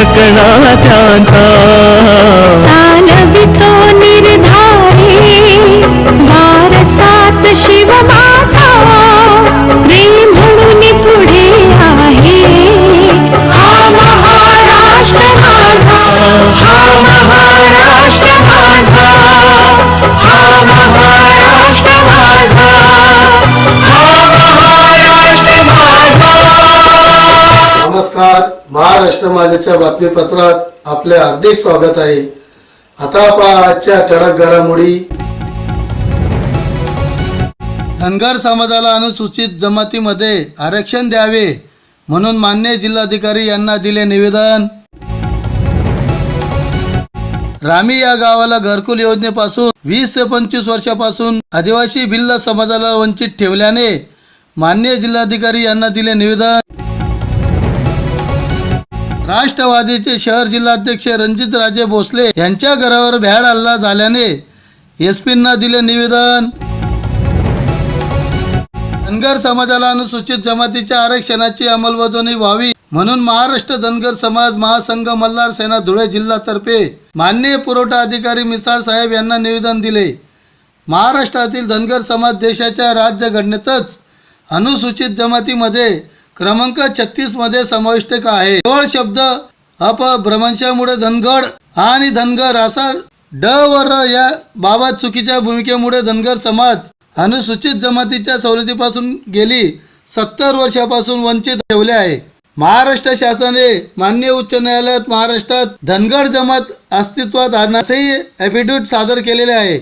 इतिहास त्यांचा महाराष्ट्र माझ्याच्या बातमीपत्रात आपले हार्दिक स्वागत आहे. आता पहा आजच्या ठळक घडामोडी. धनगर समाजाला अनुसूचित जमातीमध्ये आरक्षण द्यावे म्हणून मान्य जिल्हाधिकारी यांना दिले निवेदन. रामी या गावाला घरकुल योजनेपासून वीस ते पंचवीस वर्षापासून आदिवासी भिल्ल समाजाला वंचित ठेवल्याने मान्य जिल्हाधिकारी यांना दिले निवेदन. राष्ट्रवादीचे शहर जिल्हाध्यक्ष रणजित राजे भोसले यांच्या घरावर भ्याड हल्ला झाल्याने एस दिले निवेदन. धनगर समाजाला अनुसूचित जमातीच्या आरक्षणाची अंमलबजावणी व्हावी म्हणून महाराष्ट्र धनगर समाज महासंघ मल्हार सेना धुळे जिल्हातर्फे माननीय पुरवठा अधिकारी मिसाळ साहेब यांना निवेदन दिले. महाराष्ट्रातील धनगर समाज देशाच्या राज्यघटनेतच अनुसूचित जमातीमध्ये क्रमांक छत्तीसमध्ये समाविष्ट का आहे? केवळ शब्द अपभ्रंशामुळे धनगड आणि धनगर असा ड व र या बाबत चुकीच्या भूमिकेमुळे धनगर समाज अनुसूचित जमातीच्या सवलतीपासून गेली सत्तर वर्षापासून वंचित ठेवले आहे. महाराष्ट्र शासनाने मान्य उच्च न्यायालयात महाराष्ट्रात धनगड जमात अस्तित्वात आणण्यासही ॲफिडेविट सादर केलेले आहे.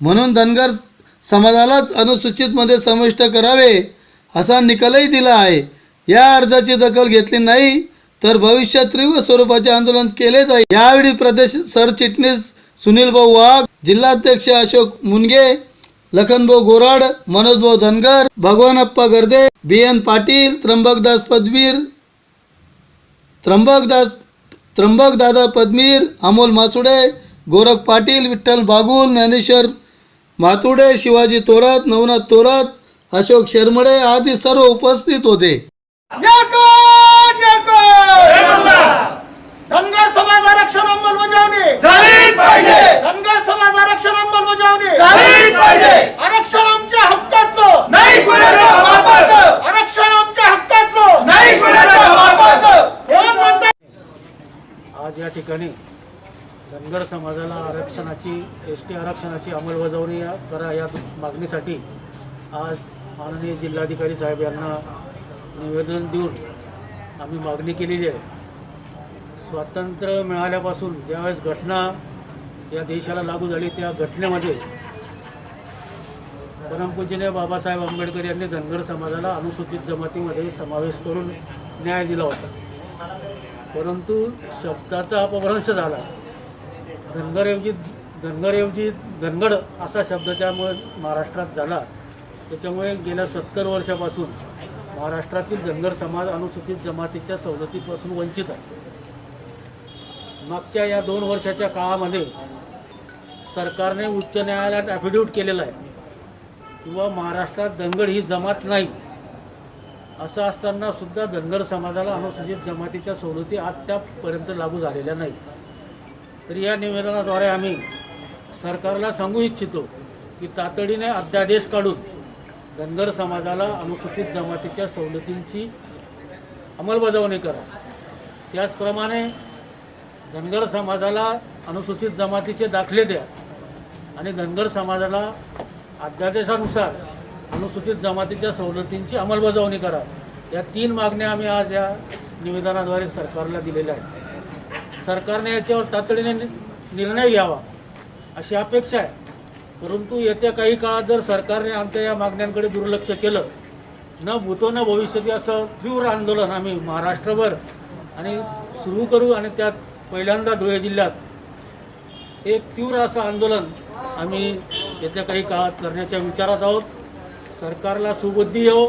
म्हणून धनगर समाजालाच अनुसूचितमध्ये समाविष्ट करावे असा निकालही दिला आहे. या अर्जाची दखल घेतली नाही तर भविष्यात तीव्र स्वरूपाचे आंदोलन केले जाईल. यावेळी प्रदेश सरचिटणीस सुनील भाऊ वाघ जिल्हाध्यक्ष अशोक मुनगे लखनभाऊ गोराड मनोजभाऊ धनगर भगवानप्पा गर्दे बी एन पाटील त्र्यंबकदास पदवीर त्र्यंबकदास त्र्यंबकदादा पद्मीर अमोल मासुडे गोरख पाटील विठ्ठल बागुल ज्ञानेश्वर मातुडे शिवाजी तोरात नवनाथ तोरात अशोक शेरमडे आदी सर्व उपस्थित होते. धनगर समाज आरक्षण अंमलबजावणी. झालीच पाहिजे. धनगर समाज आरक्षण अंमलबजावणी. झालीच पाहिजे. आरक्षण आमच्या हक्काचं. नाही कुणाचं बापाचं आरक्षण आमच्या हक्काचं. नाही कुणाचं बापाचं कोण म्हणतात आज या ठिकाणी धनगर समाजाला आरक्षणाची एस टी आरक्षणाची अंमलबजावणी या- करा या मागणीसाठी आज माननीय जिल्हाधिकारी साहेब यांना निवेदन देऊन आम्ही मागणी केलेली आहे. स्वातंत्र्य मिळाल्यापासून ज्यावेळेस घटना या देशाला लागू झाली त्या घटनेमध्ये परमपूजनीय बाबासाहेब आंबेडकर यांनी धनगर समाजाला अनुसूचित जमातीमध्ये समावेश करून न्याय दिला होता. परंतु शब्दाचा अपभ्रंश झाला. धनगरऐवजी धनगरऐवजी धनगड असा शब्द त्यामुळे महाराष्ट्रात झाला. त्याच्यामुळे गेल्या सत्तर वर्षापासून महाराष्ट्रातील धनगर समाज अनुसूचित जमातीच्या सवलतीपासून वंचित आहे. मागच्या या दोन वर्षाच्या काळामध्ये सरकारने उच्च न्यायालयात ॲफिडेव्हिट केलेलं आहे. किंवा महाराष्ट्रात धनगड ही जमात नाही असं असताना सुद्धा धनगर समाजाला अनुसूचित जमातीच्या सवलती आत्तापर्यंत लागू झालेल्या नाही तर या निवेदनाद्वारे आम्ही सरकारला सांगू इच्छितो की तातडीने अध्यादेश काढून धनगर समाजाला अनुसूचित जमातीच्या सवलतींची अंमलबजावणी करा. त्याचप्रमाणे धनगर समाजाला अनुसूचित जमातीचे दाखले द्या आणि धनगर समाजाला अध्यादेशानुसार अनुसूचित जमातीच्या सवलतींची अंमलबजावणी करा. या तीन मागण्या आम्ही आज या निवेदनाद्वारे सरकारला दिलेल्या आहेत. सरकारने याच्यावर तातडीने निर्णय घ्यावा अशी अपेक्षा आहे. परंतु येत्या काही काळात जर सरकारने आमच्या या मागण्यांकडे दुर्लक्ष केलं न भूतो न भविष्यती असं तीव्र आंदोलन आम्ही महाराष्ट्रभर आणि सुरू करू आणि त्यात पहिल्यांदा धुळे जिल्ह्यात एक तीव्र असं आंदोलन आम्ही येत्या काही काळात करण्याच्या विचारात आहोत. सरकारला सुबुद्धी येऊ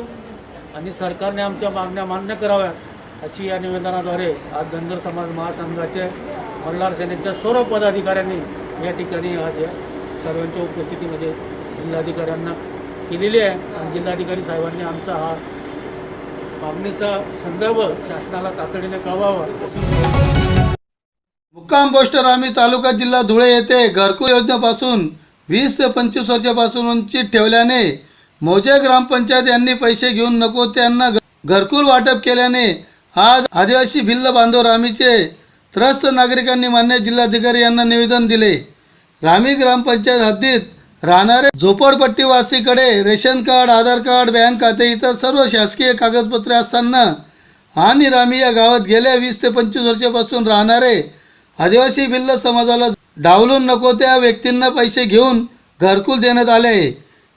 आणि सरकारने आमच्या मागण्या मान्य कराव्यात अशी या निवेदनाद्वारे आज धनगर समाज महासंघाचे मल्हार सेनेच्या सर्व पदाधिकाऱ्यांनी या ठिकाणी आज या सर्वांच्या उपस्थितीमध्ये जिल्हाधिकाऱ्यांना केलेली आहे. आणि जिल्हाधिकारी साहेबांनी आमचा हा मागणीचा संदर्भ शासनाला तातडीने कळवावा मुक्काम पोस्ट रामी तालुका जिल्हा धुळे येथे घरकुल योजनेपासून वीस ते पंचवीस वर्षापासून वंचित ठेवल्याने मौजे ग्रामपंचायत यांनी पैसे घेऊन नको त्यांना घरकुल वाटप केल्याने आज आदिवासी भिल्ल बांधव रामीचे त्रस्त नागरिकांनी मान्य जिल्हाधिकारी यांना निवेदन दिले. रामी ग्रामपंचायत हद्दीत राहणारे झोपडपट्टीवासीकडे ration card Aadhaar card bank खाते इतर सर्व शासकीय कागदपत्रे असताना आणि रामी या गावात गेल्या वीस ते पंचवीस वर्षापासून राहणारे आदिवासी भिल्ल समाजाला डावलून नको त्या व्यक्तींना पैसे घेऊन घरकुल देण्यात आले. आहे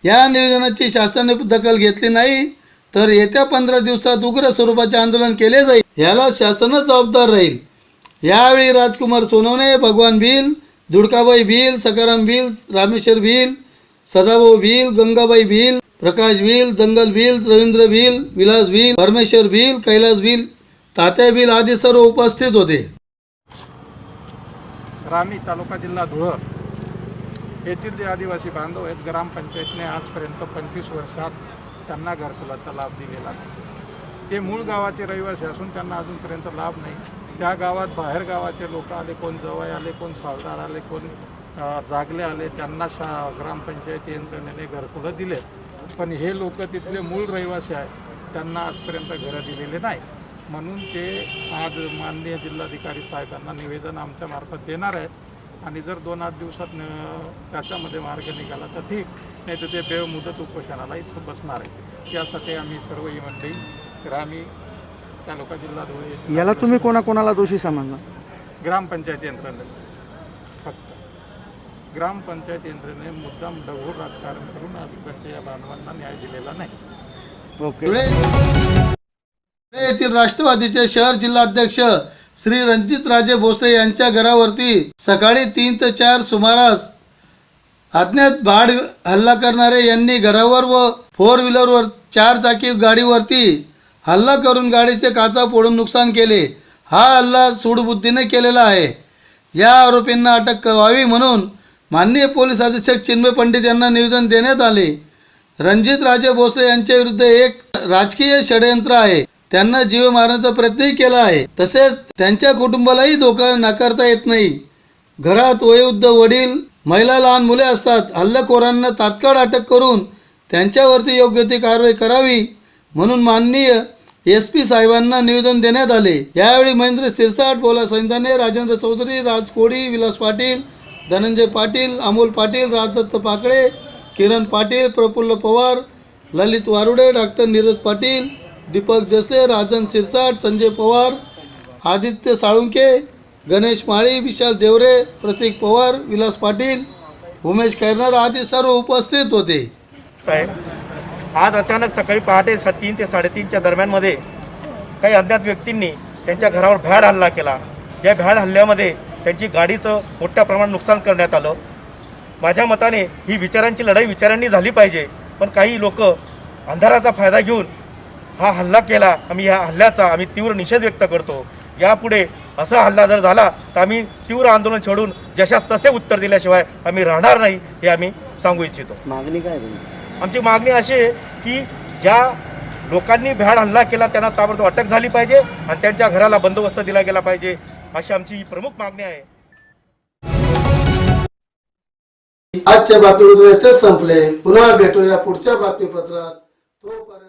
या निवेदनाची शासनाने दखल घेतली नाही तर येत्या पंधरा दिवसात उग्र स्वरूपाचे आंदोलन केले जाईल याला शासनच जबाबदार राहील. यावेळी राजकुमार सोनवणे भगवान भिल दुडकाबाई भिल सकाराम भिल रामेश्वर भिल सदाभाऊ भिल गंगाबाई भिल प्रकाश भिल दंगल भिल रवींद्र भिल विलास भिल परमेश्वर भिल कैलास भिल तात्या भिल आदी सर्व उपस्थित होते. रामी तालुका जिल्हा धुळर. येथील जे आदिवासी बांधव आहेत ग्रामपंचायतने आजपर्यंत पंचवीस वर्षात त्यांना घरकुलाचा लाभ दिलेला नाही. ते मूळ गावाचे रहिवासी असून त्यांना अजूनपर्यंत लाभ नाही. त्या गावात बाहेर गावाचे लोक आले कोण जवळ आले कोण सावदार आले कोण जागले आले त्यांना शा ग्रामपंचायत यंत्रणेने घरकुलं दिले. पण हे लोक तिथले मूळ रहिवासी आहेत त्यांना आजपर्यंत घरं दिलेले नाही. म्हणून ते आज माननीय जिल्हाधिकारी साहेबांना निवेदन आमच्या मार्फत देणार आहेत. आणि जर दोन आठ दिवसात न त्याच्यामध्ये मार्ग निघाला तर ठीक नाही तर ते बेमुदत उपोषणालाही बसणार आहे त्यासाठी आम्ही सर्व ही मंडळी ग्रामी तालुका जिल्हा धुळे याला तुम्ही कोणाकोणाला दोषी समजला ग्रामपंचायत यंत्रणे फक्त. ग्रामपंचायत यंत्रणेने मुद्दाम ढगूर राजकारण करून आजपर्यंत या बांधवांना न्याय दिलेला नाही. ओके. धुळे येथील राष्ट्रवादीचे शहर जिल्हाध्यक्ष श्री रणजित राजे भोसले यांच्या घरावरती सकाळी तीन ते चार सुमारास अज्ञात भाड हल्ला करणारे यांनी घरावर व फोर व्हीलरवर चार चाकी गाडीवरती हल्ला करून गाडीचे काचा फोडून नुकसान केले. हा हल्ला सूडबुद्धीने केलेला आहे. या आरोपींना अटक व्हावी म्हणून माननीय पोलीस अधीक्षक चिन्मय पंडित यांना निवेदन देण्यात आले. रणजित राजे भोसले यांच्या विरुद्ध एक राजकीय षडयंत्र आहे. त्यांना जीव मारण्याचा प्रयत्नही केला आहे. तसेच त्यांच्या कुटुंबालाही धोका नाकारता येत नाही. घरात वयोवृद्ध वडील महिला लहान मुले असतात. हल्लेखोरांना तात्काळ अटक करून त्यांच्यावरती योग्य ती कारवाई करावी म्हणून माननीय एस पी साहेबांना निवेदन देण्यात आले. यावेळी महेंद्र सिरसाट बोला सैंदाने राजेंद्र चौधरी राज कोडी विलास पाटील धनंजय पाटील अमोल पाटील राजदत्त पाकळे किरण पाटील प्रफुल्ल पवार ललित वारुडे डॉक्टर नीरज पाटील दीपक देसे राजन सिरसाट संजय पवार आदित्य साळुंके गणेश माळी विशाल देवरे प्रतीक पवार विलास पाटील उमेश खैरनार आदी सर्व उपस्थित होते. आज अचानक सकाळी पहाटे सा तीन ते साडेतीनच्या दरम्यानमध्ये काही अज्ञात व्यक्तींनी त्यांच्या घरावर भ्याड हल्ला केला. या भ्याड हल्ल्यामध्ये त्यांची गाडीचं मोठ्या प्रमाणात नुकसान करण्यात आलं. माझ्या मताने ही विचारांची लढाई विचारांनी झाली पाहिजे. पण काही लोक अंधाराचा फायदा घेऊन हा हल्ला केला. आम्ही ह्या हल्ल्याचा आम्ही तीव्र निषेध व्यक्त करतो. यापुढे असा हल्ला जर झाला तर आम्ही तीव्र आंदोलन छेडून जशास तसे उत्तर दिल्याशिवाय आम्ही राहणार नाही हे आम्ही सांगू इच्छितो. मागणी काय आमची मागणी अशी आहे की ज्या लोकांनी भ्याड हल्ला केला त्यांना ताबडतोब अटक झाली पाहिजे आणि त्यांच्या घराला बंदोबस्त दिला गेला पाहिजे अशी आमची ही प्रमुख मागणी आहे. आजच्या बातमीपत्र येथेच संपले. पुन्हा भेटूया पुढच्या बातमीपत्रात. तोपर्यंत